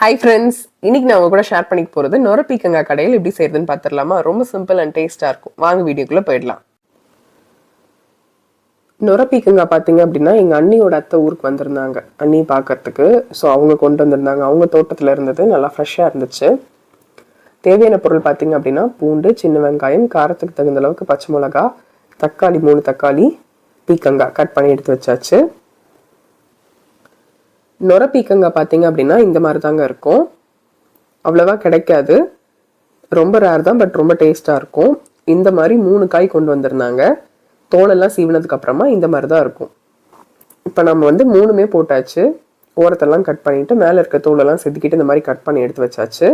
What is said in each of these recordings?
Hi friends இன்னைக்கு நான் உங்க கூட ஷேர் பண்ணிக்க போகிறது நொரப்பீக்கங்காய் கடையில் எப்படி செய்யறதுன்னு பார்த்துடலாமா? ரொம்ப சிம்பிள் அண்ட் டேஸ்ட்டாக இருக்கும். வாங்க வீடியோக்குள்ளே போயிடலாம். நொர பீக்கங்காய் பார்த்தீங்க அப்படின்னா எங்கள் அண்ணியோட அத்தை ஊருக்கு வந்திருந்தாங்க. அண்ணி பார்க்கறதுக்கு. ஸோ அவங்க கொண்டு வந்திருந்தாங்க. அவங்க தோட்டத்தில் இருந்தது. நல்லா ஃப்ரெஷ்ஷாக இருந்துச்சு. தேவையான பொருள் பார்த்தீங்க அப்படின்னா பூண்டு சின்ன வெங்காயம் காரத்துக்கு தகுந்த அளவுக்கு பச்சை மிளகா தக்காளி மூணு தக்காளி பீக்கங்காய். கட் பண்ணி எடுத்து வச்சாச்சு. நொர பீக்கங்காய் பார்த்தீங்க அப்படின்னா இந்த மாதிரி தாங்க இருக்கும். அவ்வளோவா கிடைக்காது. ரொம்ப ரேர் தான் பட் ரொம்ப டேஸ்ட்டாக இருக்கும். இந்த மாதிரி மூணு காய் கொண்டு வந்திருந்தாங்க. தோலெல்லாம் சீவினதுக்கு அப்புறமா இந்த மாதிரி தான் இருக்கும். இப்போ நம்ம வந்து மூணுமே போட்டாச்சு. ஓரத்தெல்லாம் கட் பண்ணிவிட்டு மேலே இருக்க தோலெல்லாம் செதுக்கிட்டு இந்த மாதிரி கட் பண்ணி எடுத்து வச்சாச்சு.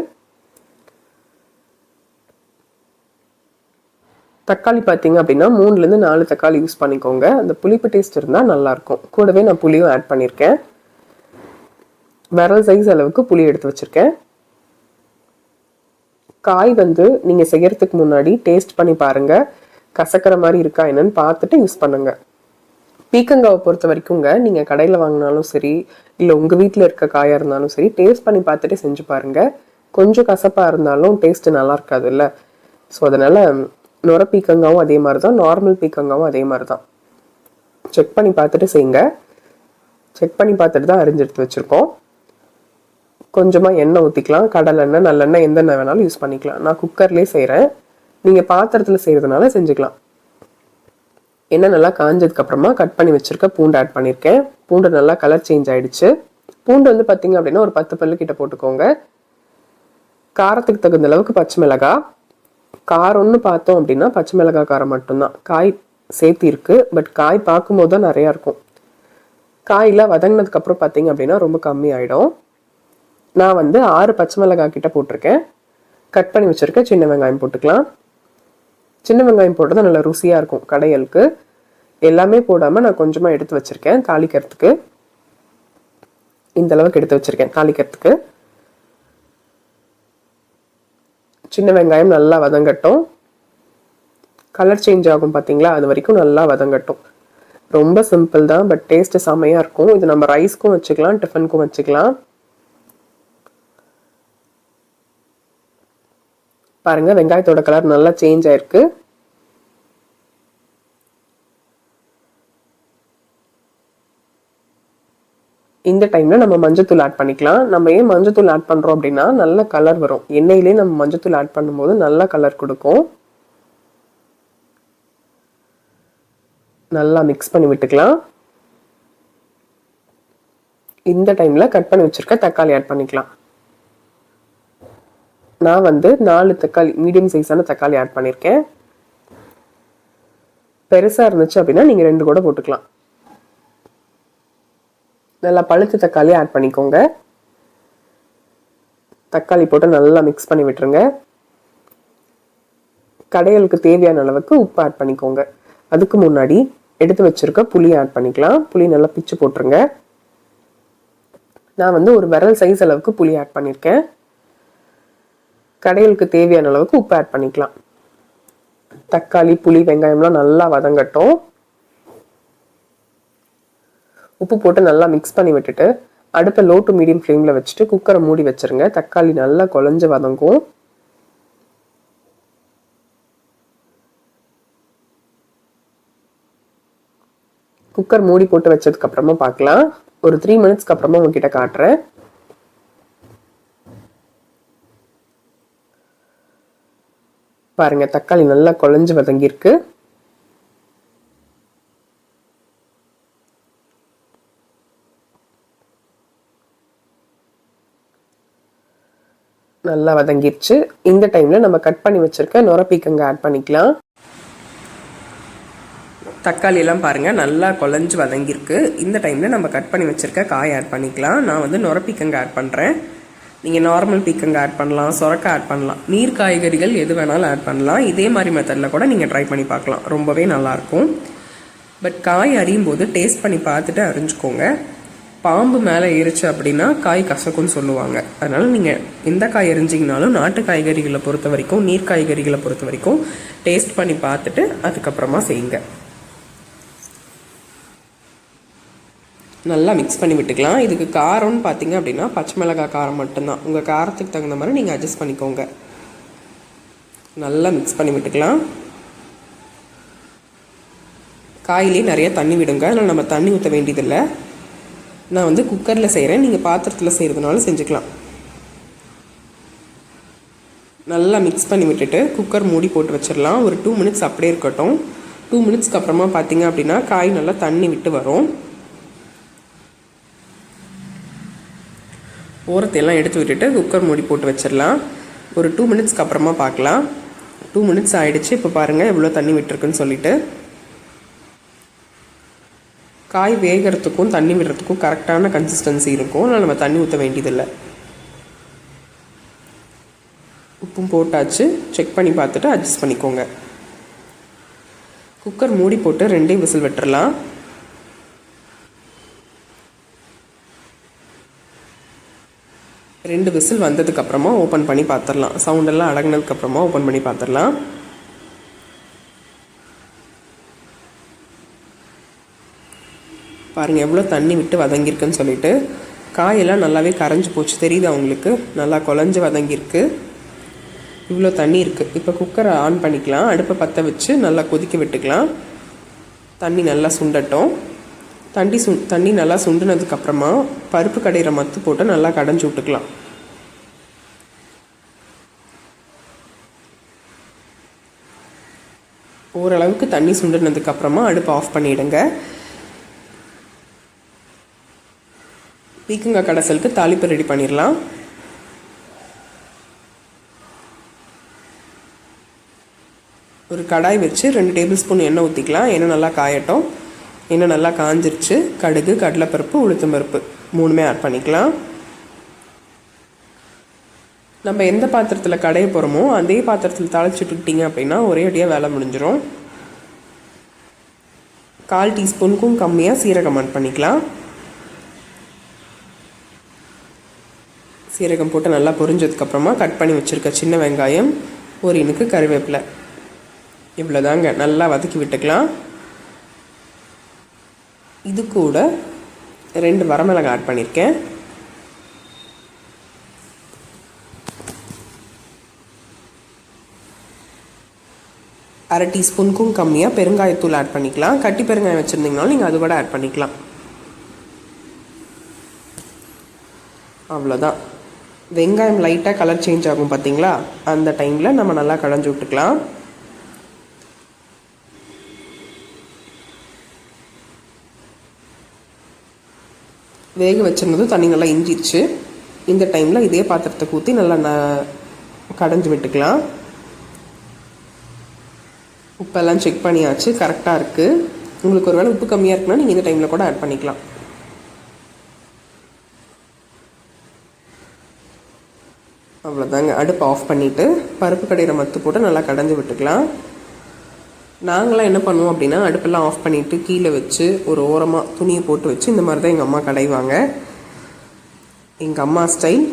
தக்காளி பார்த்தீங்க அப்படின்னா மூணுலேருந்து நாலு தக்காளி யூஸ் பண்ணிக்கோங்க. அந்த புளிப்பு டேஸ்ட் இருந்தால் நல்லாயிருக்கும் கூடவே நான் புளியும் ஆட் பண்ணியிருக்கேன் விரல் சைஸ் அளவுக்கு புளி எடுத்து வச்சுருக்கேன். காய் வந்து நீங்கள் செய்கிறதுக்கு முன்னாடி டேஸ்ட் பண்ணி பாருங்கள் கசக்கிற மாதிரி இருக்கா என்னன்னு பார்த்துட்டு யூஸ் பண்ணுங்க. பீக்கங்காவை பொறுத்த வரைக்குங்க நீங்கள் கடையில் வாங்கினாலும் சரி இல்லை உங்கள் வீட்டில் இருக்க காயாக இருந்தாலும் சரி டேஸ்ட் பண்ணி பார்த்துட்டு செஞ்சு பாருங்கள் கொஞ்சம் கசப்பாக இருந்தாலும் டேஸ்ட்டு நல்லா இருக்காது இல்லை ஸோ அதனால் நுர பீக்கங்காவும் அதே மாதிரி தான் நார்மல் பீக்கங்காவும் அதே மாதிரி தான் செக் பண்ணி பார்த்துட்டு செய்யுங்க. செக் பண்ணி பார்த்துட்டு தான் அரிஞ்செடுத்து வச்சுருக்கோம். கொஞ்சமாக எண்ணெய் ஊற்றிக்கலாம் கடலெண்ணெய் நல்லெண்ணெய் எந்த எண்ணெய் வேணாலும் யூஸ் பண்ணிக்கலாம். நான் குக்கர்லேயே செய்கிறேன் நீங்கள் பாத்திரத்தில் செய்கிறதுனால செஞ்சுக்கலாம். எண்ணெய் நல்லா காஞ்சதுக்கப்புறமா கட் பண்ணி வச்சுருக்க பூண்டு ஆட் பண்ணியிருக்கேன் பூண்டு நல்லா கலர் சேஞ்ச் ஆகிடுச்சு பூண்டு வந்து பார்த்திங்க அப்படின்னா ஒரு பத்து பல்லு கிட்ட போட்டுக்கோங்க. காரத்துக்கு தகுந்த அளவுக்கு பச்சை மிளகாய். காரம்னு பார்த்தோம் அப்படின்னா பச்சை மிளகாய் காரம் மட்டும்தான். காய் சேர்த்தி இருக்கு. பட் காய் பார்க்கும்போது தான் நிறையா இருக்கும். காயில் வதங்கினதுக்கப்புறம் பார்த்தீங்க அப்படின்னா ரொம்ப கம்மி ஆகிடும் நான் வந்து ஆறு பச்சை மிளகாய் கிட்ட போட்டிருக்கேன். கட் பண்ணி வச்சுருக்கேன் சின்ன வெங்காயம் போட்டுக்கலாம். சின்ன வெங்காயம் போட்டது நல்லா ருசியாக இருக்கும் கடையலுக்கு. எல்லாமே போடாமல் நான் கொஞ்சமாக எடுத்து வச்சுருக்கேன் தாளிக்கிறதுக்கு. இந்த அளவுக்கு எடுத்து வச்சுருக்கேன் தாளிக்கிறதுக்கு. சின்ன வெங்காயம் நல்லா வதங்கட்டும். கலர் சேஞ்ச் ஆகும் பார்த்தீங்களா அது வரைக்கும் நல்லா வதங்கட்டும். ரொம்ப சிம்பிள் தான் பட் டேஸ்ட்டு செம்மையாக இருக்கும். இது நம்ம ரைஸ்க்கும் வச்சுக்கலாம் டிஃபனுக்கும் வச்சுக்கலாம். பாருங்கள் வெங்காயத்தோட கலர் நல்லா சேஞ்ச் ஆயிருக்கு. இந்த டைமில் நம்ம மஞ்சத்தூள் ஆட் பண்ணிக்கலாம். நம்ம ஏன் மஞ்சத்தூள் ஆட் பண்ணுறோம் அப்படின்னா நல்ல கலர் வரும். எண்ணெயிலே நம்ம மஞ்சத்தூள் ஆட் பண்ணும்போது நல்ல கலர் கொடுக்கும். நல்லா மிக்ஸ் பண்ணி விட்டுக்கலாம். இந்த டைமில் கட் பண்ணி வச்சுருக்க தக்காளி ஆட் பண்ணிக்கலாம். நான் வந்து நாலு தக்காளி மீடியம் சைஸான தக்காளி ஆட் பண்ணியிருக்கேன் பெருசாக இருந்துச்சு அப்படின்னா நீங்கள் ரெண்டு கூட போட்டுக்கலாம். நல்லா பழுத்து தக்காளி ஆட் பண்ணிக்கோங்க. தக்காளி போட்டு நல்லா மிக்ஸ் பண்ணி விட்டுருங்க. கடைகளுக்கு தேவையான அளவுக்கு உப்பு ஆட் பண்ணிக்கோங்க. அதுக்கு முன்னாடி எடுத்து வச்சுருக்க புளி ஆட் பண்ணிக்கலாம். புளி நல்லா பிச்சு போட்டுருங்க. நான் வந்து ஒரு விரல் சைஸ் அளவுக்கு புளி ஆட் பண்ணியிருக்கேன் கடைகளுக்கு தேவையான அளவுக்கு உப்பு ஆட் பண்ணிக்கலாம். தக்காளி புளி வெங்காயம்லாம் நல்லா வதங்கட்டும். உப்பு போட்டு நல்லா மிக்ஸ் பண்ணி விட்டுட்டு அடுப்பை லோ டு மீடியம் ஃப்ளேமில் வச்சுட்டு குக்கரை மூடி வச்சுருங்க. தக்காளி நல்லா குழஞ்சு வதங்கும். குக்கர் மூடி போட்டு வச்சதுக்கப்புறமா பார்க்கலாம். ஒரு த்ரீ மினிட்ஸ்க்கு அப்புறமா உங்ககிட்ட காட்டுறேன். பாருங்கள் தக்காளி நல்லா குழஞ்சி வதங்கியிருக்கு. நல்லா வதங்கிருச்சு. இந்த டைமில் நம்ம கட் பண்ணி வச்சுருக்க நுரப்பீக்கங்க ஆட் பண்ணிக்கலாம். தக்காளியெல்லாம் பாருங்கள் நல்லா குழஞ்சி வதங்கியிருக்கு. இந்த டைமில் நம்ம கட் பண்ணி வச்சிருக்க காய் ஆட் பண்ணிக்கலாம். நான் வந்து நுரப்பீக்கங்க ஆட் பண்ணுறேன் நீங்கள் நார்மல் பீக்கங்க ஆட் பண்ணலாம் சுரக்க ஆட் பண்ணலாம். நீர் காய்கறிகள் எது வேணாலும் ஆட் பண்ணலாம். இதே மாதிரி மெத்தடில் கூட நீங்கள் ட்ரை பண்ணி பார்க்கலாம். ரொம்பவே நல்லாயிருக்கும் பட் காய் அறியும் போது டேஸ்ட் பண்ணி பார்த்துட்டு அறிஞ்சுக்கோங்க. பாம்பு மேலே ஏறிச்சு அப்படின்னா காய் கசக்கும்னு சொல்லுவாங்க. அதனால் நீங்கள் எந்த காய் எரிஞ்சிங்கனாலும் நாட்டு காய்கறிகளை பொறுத்த வரைக்கும் நீர் காய்கறிகளை பொறுத்த வரைக்கும் டேஸ்ட் பண்ணி பார்த்துட்டு அதுக்கப்புறமா செய்யுங்க. நல்லா மிக்ஸ் பண்ணி விட்டுக்கலாம். இதுக்கு காரம்னு பார்த்தீங்க அப்படின்னா பச்சை மிளகாய் காரம் மட்டும்தான். உங்கள் காரத்துக்கு தகுந்த மாதிரி நீங்கள் அட்ஜஸ்ட் பண்ணிக்கோங்க. நல்லா மிக்ஸ் பண்ணி விட்டுக்கலாம். காயிலே நிறைய தண்ணி விடுங்க. அதனால் நம்ம தண்ணி ஊற்ற வேண்டியதில்லை. நான் வந்து குக்கரில் செய்கிறேன் நீங்கள் பாத்திரத்தில் செய்கிறதுனால செஞ்சுக்கலாம். நல்லா மிக்ஸ் பண்ணி விட்டுட்டு குக்கர் மூடி போட்டு வச்சிடலாம். ஒரு டூ மினிட்ஸ் அப்படியே இருக்கட்டும். டூ மினிட்ஸ்க்கு அப்புறமா பார்த்தீங்க அப்படின்னா காய் நல்லா தண்ணி விட்டு வரும். ஓரத்தையெல்லாம் எடுத்து விட்டுட்டு குக்கர் மூடி போட்டு வச்சிடலாம். ஒரு டூ மினிட்ஸ்க்கு அப்புறமா பார்க்கலாம். டூ மினிட்ஸ் ஆகிடுச்சு இப்போ பாருங்கள் எவ்வளோ தண்ணி விட்டுருக்குன்னு சொல்லிட்டு. காய் வேகிறதுக்கும் தண்ணி விடுறதுக்கும் கரெக்டான கன்சிஸ்டன்சி இருக்கும். அதனால் நம்ம தண்ணி ஊற்ற வேண்டியதில்லை. உப்பும் போட்டாச்சு. செக் பண்ணி பார்த்துட்டு அட்ஜஸ்ட் பண்ணிக்கோங்க. குக்கர் மூடி போட்டு ரெண்டே விசில் விட்டுறலாம். ரெண்டு விசில் வந்ததுக்கப்புறமா ஓப்பன் பண்ணி பார்த்துடலாம் சவுண்டெல்லாம் அடங்கினதுக்கப்புறமா ஓப்பன் பண்ணி பார்த்துடலாம் பாருங்கள் எவ்வளோ தண்ணி விட்டு வதங்கியிருக்குன்னு சொல்லிட்டு காயெல்லாம் நல்லாவே கரைஞ்சி போச்சு. தெரியுது அவங்களுக்கு நல்லா குழஞ்சி வதங்கியிருக்கு. இவ்வளோ தண்ணி இருக்குது இப்போ குக்கரை ஆன் பண்ணிக்கலாம். அடுப்பை பற்ற வச்சு நல்லா கொதிக்க விட்டுக்கலாம். தண்ணி நல்லா சுண்டட்டும். தண்ணி சு தண்ணி நல்லா சுண்டினதுக்கப்புறமா பருப்பு கடையிற மத்து போட்டு நல்லா கடைஞ்சி விட்டுக்கலாம். ஓரளவுக்கு தண்ணி சுண்டினதுக்கப்புறமா அடுப்பு ஆஃப் பண்ணிவிடுங்க பீக்கங்காய் கடைசலுக்கு தாளிப்பு ரெடி பண்ணிடலாம். ஒரு கடாய் வச்சு ரெண்டு டேபிள் ஸ்பூன் எண்ணெய் ஊற்றிக்கலாம் எண்ணெய் நல்லா காயட்டும். இன்னும் நல்லா காஞ்சிருச்சு. கடுகு கடலைப்பருப்பு உளுத்தம் பருப்பு மூணுமே ஆட் பண்ணிக்கலாம். நம்ம எந்த பாத்திரத்தில் கடைய போகிறோமோ அதே பாத்திரத்தில் தாளிச்சுட்டுக்கிட்டிங்க அப்படின்னா ஒரே அடியாக வேலை முடிஞ்சிடும் கால் டீஸ்பூனுக்கும் கம்மியாக சீரகம் ஆட் பண்ணிக்கலாம். சீரகம் போட்டு நல்லா பொரிஞ்சதுக்கப்புறமா கட் பண்ணி வச்சுருக்க சின்ன வெங்காயம் ஒரு இனுக்கு கருவேப்பிலை. இவ்வளோதாங்க நல்லா வதக்கி விட்டுக்கலாம். இது கூட ரெண்டு வரமிளகாய் ஆட் பண்ணியிருக்கேன் அரை டீஸ்பூனுக்கும் கம்மியாக பெருங்காயத்தூள் ஆட் பண்ணிக்கலாம். கட்டி பெருங்காயம் வச்சுருந்தீங்கனாலும் நீங்கள் அது கூட ஆட் பண்ணிக்கலாம். அவ்வளோதான் வெங்காயம் லைட்டாக கலர் சேஞ்ச் ஆகும் பார்த்தீங்களா அந்த டைமில் நம்ம நல்லா கடைஞ்சி விட்டுக்கலாம். வேக வச்சிருந்ததும் தண்ணி நல்லா இஞ்சிருச்சு. இந்த டைமில் இதே பாத்திரத்தை ஊற்றி நல்லா ந கடைஞ்சி விட்டுக்கலாம். உப்பெல்லாம் செக் பண்ணியாச்சு. கரெக்டாக இருக்குது உங்களுக்கு ஒரு வேளை உப்பு கம்மியாக இருக்குன்னா நீங்கள் இந்த டைமில் கூட ஆட் பண்ணிக்கலாம். அவ்வளோதாங்க அடுப்பு ஆஃப் பண்ணிவிட்டு பருப்பு கடையிற மத்து போட்டு நல்லா கடைஞ்சி விட்டுக்கலாம். நாங்களாம் என்ன பண்ணுவோம் அப்படின்னா அடுப்பெல்லாம் ஆஃப் பண்ணிவிட்டு கீழே வச்சு ஒரு ஓரமாக துணியை போட்டு வச்சு இந்த மாதிரி தான் எங்கள் அம்மா கடைவாங்க. எங்கள் அம்மா ஸ்டைல்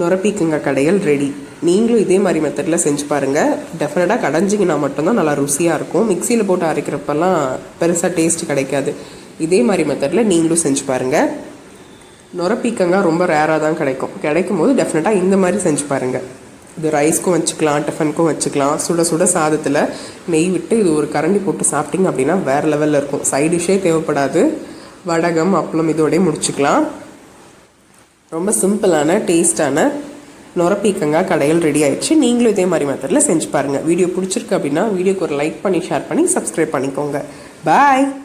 நுரப்பீக்குங்க கடைகள் ரெடி நீங்களும் இதே மாதிரி மெத்தடில் செஞ்சு பாருங்கள் டெஃபினட்டாக கடைஞ்சிங்கன்னா மட்டும்தான் நல்லா ருசியாக இருக்கும். மிக்சியில் போட்டு அரைக்கிறப்பெல்லாம் பெருசாக டேஸ்ட் கிடைக்காது. இதே மாதிரி மெத்தடில் நீங்களும் செஞ்சு பாருங்கள் நுரப்பீக்கங்காய் ரொம்ப ரேராக தான் கிடைக்கும். கிடைக்கும் போது டெஃபினட்டாக இந்த மாதிரி செஞ்சு பாருங்கள் இது ரைஸ்க்கும் வச்சுக்கலாம் டிஃபனுக்கும் வச்சுக்கலாம். சுட சுட சாதத்தில் நெய் விட்டு இது ஒரு கரண்டி போட்டு சாப்பிட்டிங்க அப்படின்னா வேறு லெவலில் இருக்கும். சைட் டிஷ்ஷே தேவைப்படாது. வடகம் அப்பளம் இதோடய முடிச்சுக்கலாம். ரொம்ப சிம்பிளான டேஸ்டான நுரப்பீக்கங்காய் கடையில் ரெடி ஆயிடுச்சு. நீங்களும் இதே மாதிரி மெத்தடில் செஞ்சு பாருங்கள் வீடியோ பிடிச்சிருக்கு அப்படின்னா வீடியோக்கு ஒரு லைக் பண்ணி ஷேர் பண்ணி சப்ஸ்கிரைப் பண்ணிக்கோங்க. பாய்